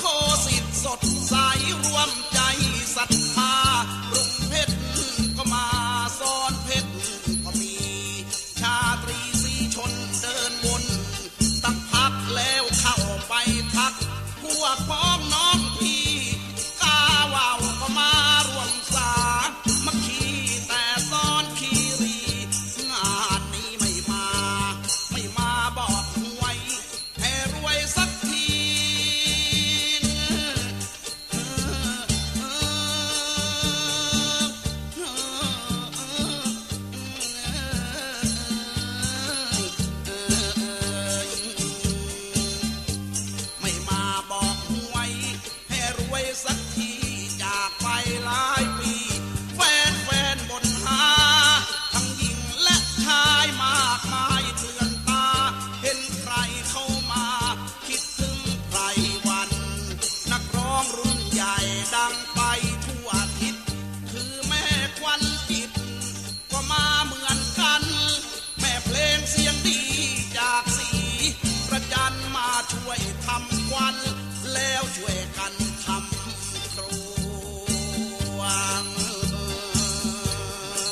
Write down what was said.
cause it's hot. ใหญ่ดังไปทั่วทิศคือแม่ควันจิต ก็มาเหมือนกัน แม่เพลงเสียงดีจากสีประจันมาช่วยทำควันแล้วช่วยกัน